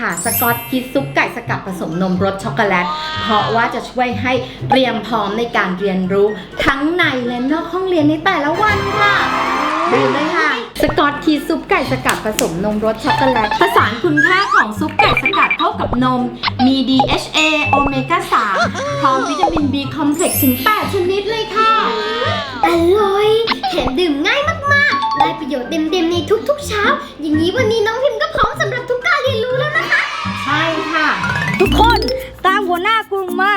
ค่ะสกอตคิดซุปไก่สกัดผสมนมรสช็อกโกแลต เพราะว่าจะช่วยให้เตรียมพร้อมในการเรียนรู้ทั้งในและนอกห้องเรียนในแต่ละวันค่ะดื่มเลยค่ะ สกอตคีซุปไก่สกัดผสมนมรสช็อกโกแลตผสานคุณค่าของซุปไก่สกัดเข้ากับนม มี DHA โอเมก้า 3 พร้อมวิตามิน B คอมเพล็กซ์ถึง 8 ชนิดเลยค่ะ อร่อย แถมดื่มง่ายมาก ๆ ได้ประโยชน์เต็ม ๆ ในทุก ๆ เช้า อย่างนี้วันนี้น้องพิมก็พร้อ รเรียนรู้แล้วนะคะ ใช่ค่ะ ทุกคนตามหัวหน้ากลุ่มมา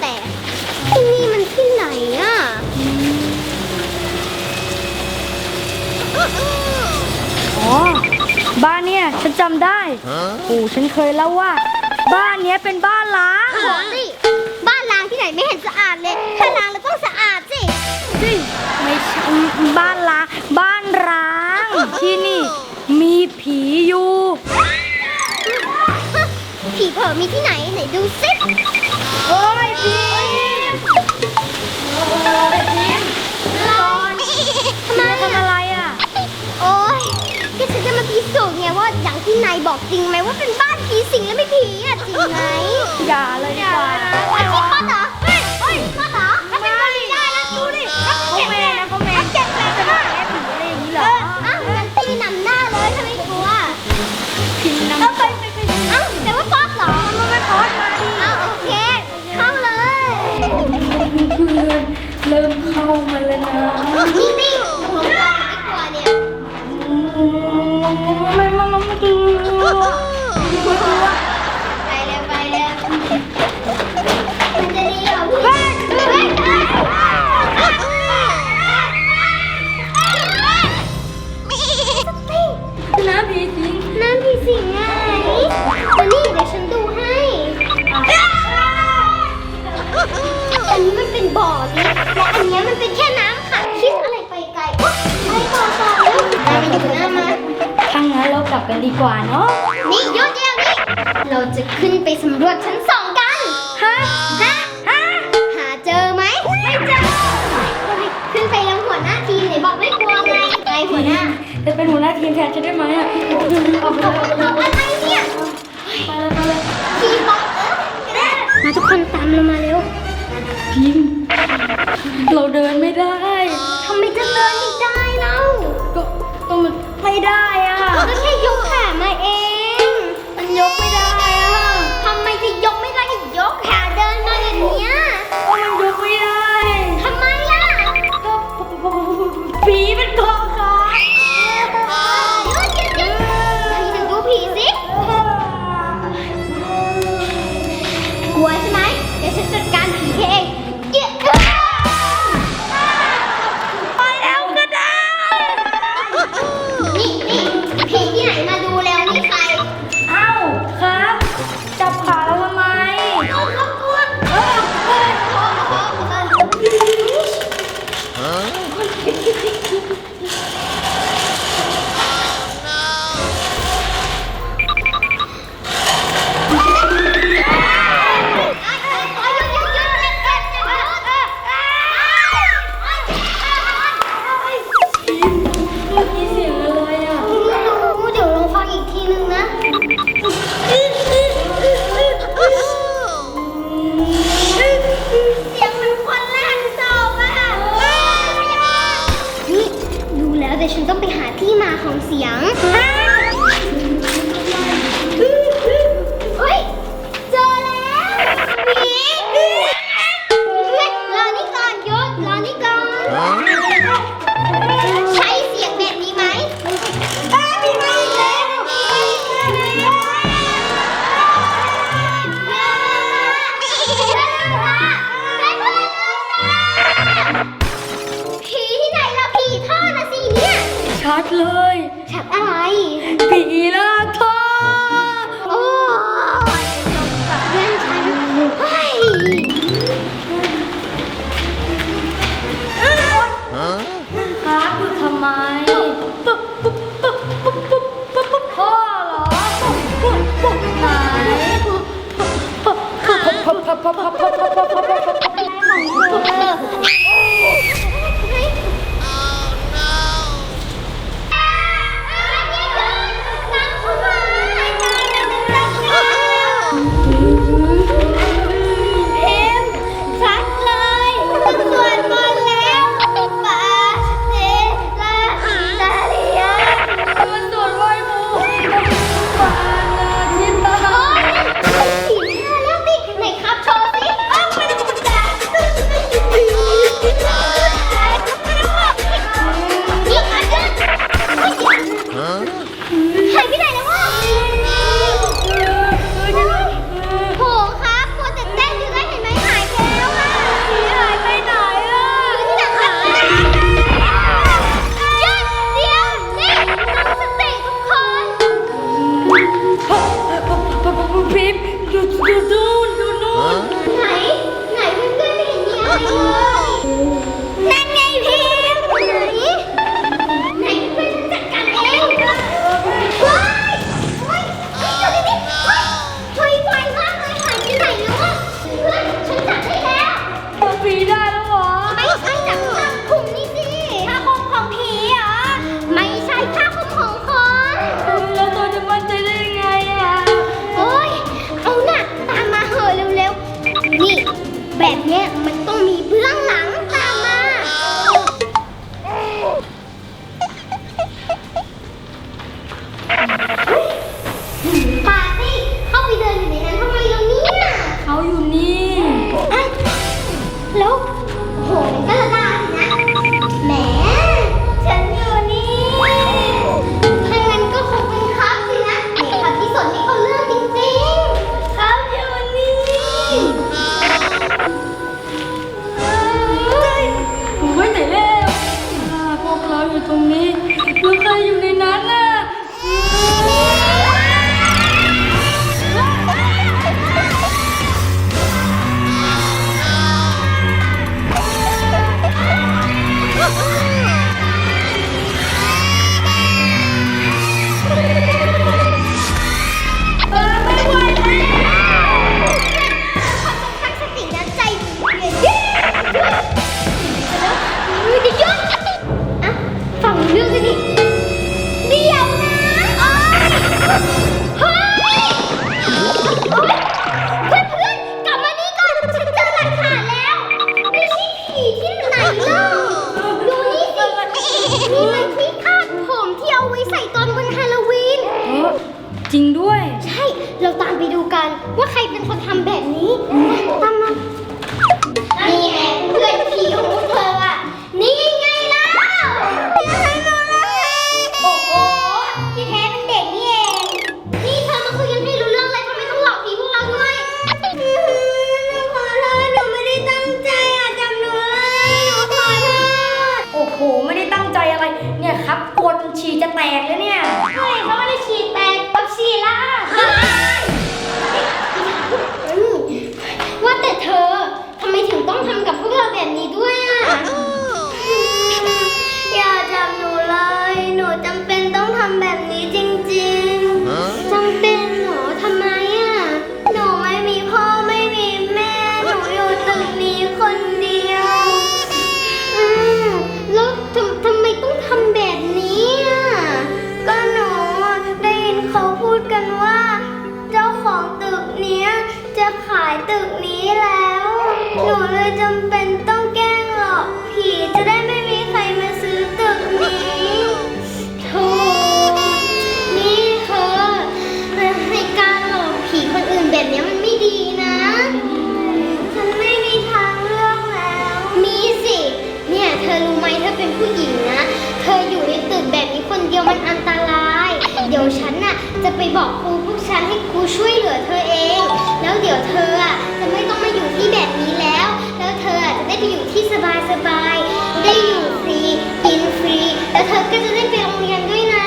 แต่ที่นี่มันที่ไหนอะอ๋อบ้านเนี่ยฉันจำได้ปู่ฉันเคยเล่าว่า บ้านเนี้ยเป็นบ้านล้างเออสิบ้านล้างที่ไหนไม่เห็นสะอาดเลย ถ้าล้างแล้วต้องสะอาดสิไม่ใช่บ้านล้างบ้านร้างที่นี่ มีผีอยู่ ผีเผลอมีที่ไหนไหนดูสิ โอ้ยผีทำไมทำอะไรอะ โอ๊ยก็ฉันจะมาพิสูจน์ไงว่าอย่างที่นายบอกจริงไหมว่าเป็นบ้านผีสิงและไม่ผีอะจริงไหมอย่าเลยดีกว่าไอ้ที่ป้าเหรอ แล้วมาอยู่หน้ามาถ้างั้นเรากลับกันดีกว่าเนาะ นี่หยุดเดี๋ยวนี้เราจะขึ้นไปสำรวจชั้นสองกัน ฮะ ฮะ ฮะ หาเจอไหม ไม่เจอ ขึ้นไปแล้วหัวหน้าทีมไหนบอกไม่กลัวไงไงหัวหน้า จะเป็นหัวหน้าทีมแทนฉันได้ไหมอะออกออกออกอะไรเนี่ยไปเลยไปเลยทีมบอกเออมาทุกคนตามเรามาเร็วพิมพ์เราเดินไม่ได้ทำไมจะเดินไม่ได้เล่าก็ก็มัน ไม่ได้อะ ก็แค่ยกขามาเอง Hello? ช่วยเหลือเธอเอง แล้วเดี๋ยวเธออะจะไม่ต้องมาอยู่ที่แบบนี้แล้ว แล้วเธออะจะได้ไปอยู่ที่สบายสบายๆได้อยู่ฟรีกินฟรี แล้วเธอก็จะได้ไปโรงเรียนด้วยนะ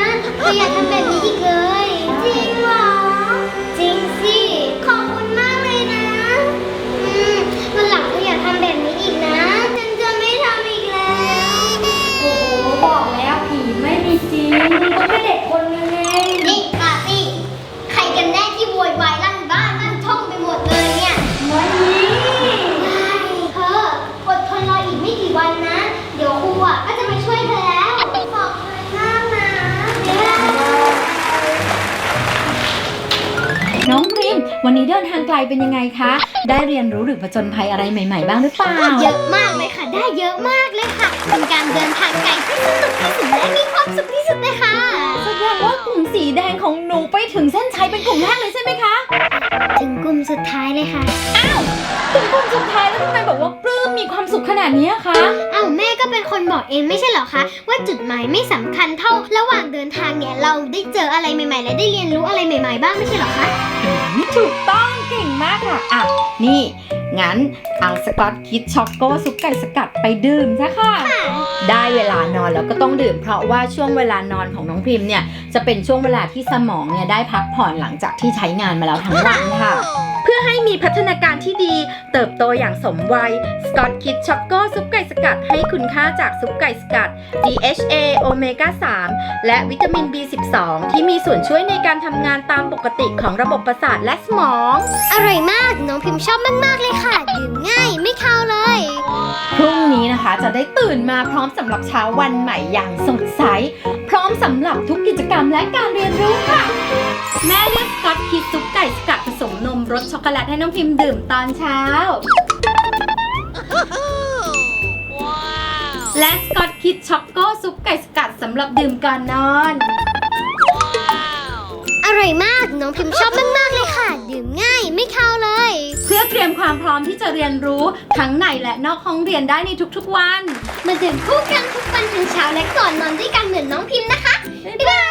อยากทำแบบนี้อีกเลย จริงเหรอ จริงสิ ขอบคุณมากเลยนะ อืมวันหลังเธออย่าทำแบบนี้อีกนะ ฉันจะไม่ทำอีกแล้ว โอ้โหบอกแล้วผีไม่มีจริงก็แค่ วันนี้เดินทางไกลเป็นยังไงคะ ได้เรียนรู้หรือผจญภัยอะไรใหม่ ๆ บ้างหรือเปล่า เยอะมากเลยค่ะ ได้เยอะมากเลยค่ะ เป็นการเดินทางไกลที่สนุกที่สุดและมีความสุขที่สุดเลยค่ะ แสดงว่ากลุ่มสีแดงของหนูไปถึงเส้นชัยเป็นกลุ่มแรกเลยใช่ไหมคะ ถึงกลุ่มสุดท้ายเลยค่ะถึงกลุ่มสุดท้ายแล้วทำไมบอกว่าปลื้มมีความสุขขนาดนี้คะ อ้าวแม่ก็เป็นคนบอกเองไม่ใช่เหรอคะ ว่าจุดหมายไม่สำคัญเท่า ระหว่างเดินทางเนี่ยเราได้เจออะไรใหม่ๆ และได้เรียนรู้อะไรใหม่ ๆ บ้างไม่ใช่เหรอคะ ถูกต้องเก่งมากค่ะ อะ นี่ งั้นเอาสกอตคิดช็อกโกซุปไก่สกัดไปดื่มซะค่ะ ได้เวลานอนแล้วก็ต้องดื่ม เพราะว่าช่วงเวลานอนของน้องพิมพ์เนี่ยจะเป็นช่วงเวลาที่สมองเนี่ยได้พักผ่อนหลังจากที่ใช้งานมาแล้วทั้งวันค่ะ เพื่อให้มีพัฒนาการที่ดี เติบโตอย่างสมวัยสกอตคิดช็อกโก้ซุปไก่สกัดให้คุณค่าจากซุปไก่สกัด DHA โอเมก้า 3 และวิตามิน B12 ที่มีส่วนช่วยในการทำงานตามปกติของระบบประสาทและสมอง อร่อยมาก น้องพิมพ์ชอบมาก ๆ เลยค่ะ ดื่มง่ายไม่คาวเลย พรุ่งนี้นะคะจะได้ตื่นมาพร้อมสำหรับเช้าวันใหม่อย่างสดใส พร้อมสำหรับทุกกิจกรรมและการเรียนรู้ค่ะ แม่เลือกสกอตคิดซุปไก่สกัดผสมนมรสช็อกโกแลตให้น้องพิมพ์ดื่มตอนเช้า และสกอตคิดช็อกโกซุปไก่สกัดสำหรับดื่มก่อนนอน อร่อยมาก น้องพิมพ์ชอบมากๆเลยค่ะ ดื่มง่ายไม่คาวเลย เพื่อเตรียมความพร้อมที่จะเรียนรู้ทั้งในและนอกห้องเรียนได้ในทุกๆวัน มาดื่มคู่กันทุกวันทั้งเช้าและก่อนนอนด้วยกันเหมือนน้องพิมพ์นะคะ บ๊ายบาย